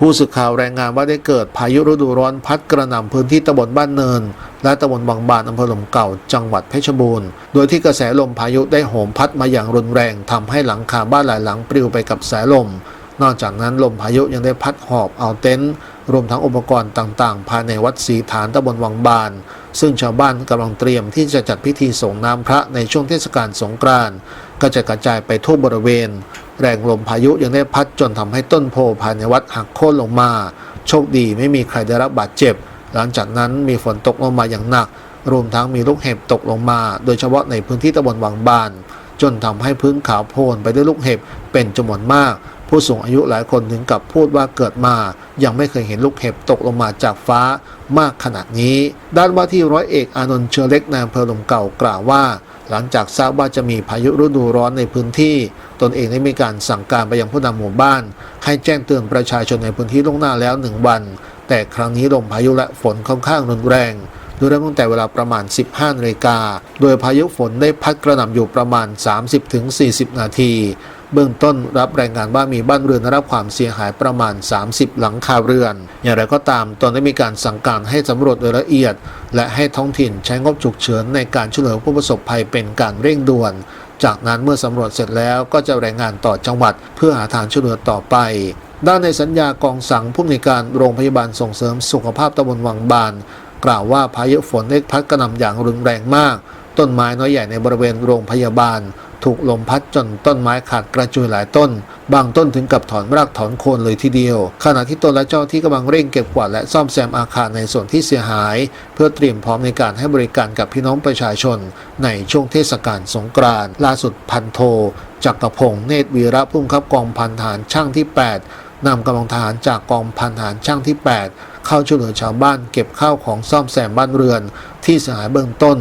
ผู้สื่อข่าวรายงานว่าได้เกิดพายุฤดูร้อนพัดกระหน่ำพื้นที่ตำบลบ้านเนิน และตำบลบางบานอำเภอหลมเก่าจังหวัดเพชรบูรณ์โดยที่กระแสลมพายุได้โหมพัดมาอย่างรุนแรงทำให้หลังคาบ้านหลายหลังปลิวไปกับสายลม นอกจากนั้นลมพายุยังได้พัดหอบเอาเต็นท์รวมทั้งอุปกรณ์ต่างๆ ภายในวัดศรีฐานตำบลวังบาน ซึ่งชาวบ้านกำลังเตรียมที่จะจัดพิธีส่งน้ำพระในช่วงเทศกาลสงกรานต์ก็จะกระจายไปทั่วบริเวณ แรงลมพายุยังได้พัดจนทำให้ต้นโพภายในวัดหักโค่นลงมา โชคดีไม่มีใครได้รับบาดเจ็บ หลังจากนั้นมีฝนตกลงมาอย่างหนัก รวมทั้งมีลูกเห็บตกลงมา โดยเฉพาะในพื้นที่ตำบลวังบาน จนทำให้พื้นขาวโพลนไปด้วยลูกเห็บเป็นจำนวนมาก ผู้สูงอายุหลายคนถึงกับพูดว่าเกิดมา ยังไม่เคยเห็นลูกเห็บตกลงมาจากฟ้ามากขนาดนี้ ด้านว่าที่ร้อยเอกอานนท์เชื้อเล็กนายอำเภอลมเก่ากล่าวว่า หลังจากทราบว่าจะมีพายุฤดูร้อนในพื้นที่ ตนเองได้มีการสั่งการไปยังผู้นำหมู่บ้าน ให้แจ้งเตือนประชาชนในพื้นที่ล่วงหน้าแล้วหนึ่งวัน แต่ครั้งนี้ลมพายุและฝนค่อนข้างรุนแรง โดยเริ่มตั้งแต่เวลาประมาณ 15นาฬิกา โดยพายุฝนได้พัดกระหน่ำอยู่ประมาณ 30-40 นาที เบื้องต้นรับรายงานว่ามีบ้านเรือนได้รับความเสียหายประมาณ 30 หลังคาเรือน อย่างไรก็ตามตนได้มีการสั่งการให้สำรวจโดยละเอียด และให้ท้องถิ่นใช้งบฉุกเฉินในการช่วยเหลือผู้ประสบภัยเป็นการเร่งด่วนจากนั้นเมื่อสำรวจเสร็จแล้วก็จะรายงานต่อจังหวัดเพื่อหาทางช่วยเหลือต่อไป ด้านในสัญญากองสังผู้อำนการโรงพยาบาลส่งเสริมสุขภาพตำบลวังบาน กล่าวว่าพายุฝนได้พัดกระหน่ำอย่างรุนแรงมาก ต้นไม้น้อยใหญ่ในบริเวณโรงพยาบาล ถูกลมพัดจนต้นไม้ขาดกระจุยหลายต้น บางต้นถึงกับถอนรากถอนโคนเลยทีเดียว ขณะที่ตนและเจ้าที่กำลังเร่งเก็บกวาดและซ่อมแซมอาคารในส่วนที่เสียหาย เพื่อเตรียมพร้อมในการให้บริการกับพี่น้องประชาชน ในช่วงเทศกาลสงกรานต์ล่าสุดพันโทจักรพงศ์เนตรวีระผู้บังคับกองพันทหารช่างที่ 8นำกำลังทหารจากกองพันทหารช่างที่ 8 เข้าช่วยเหลือชาวบ้านเก็บข้าวของซ่อมแซมบ้านเรือนที่เสียหายเบื้องต้น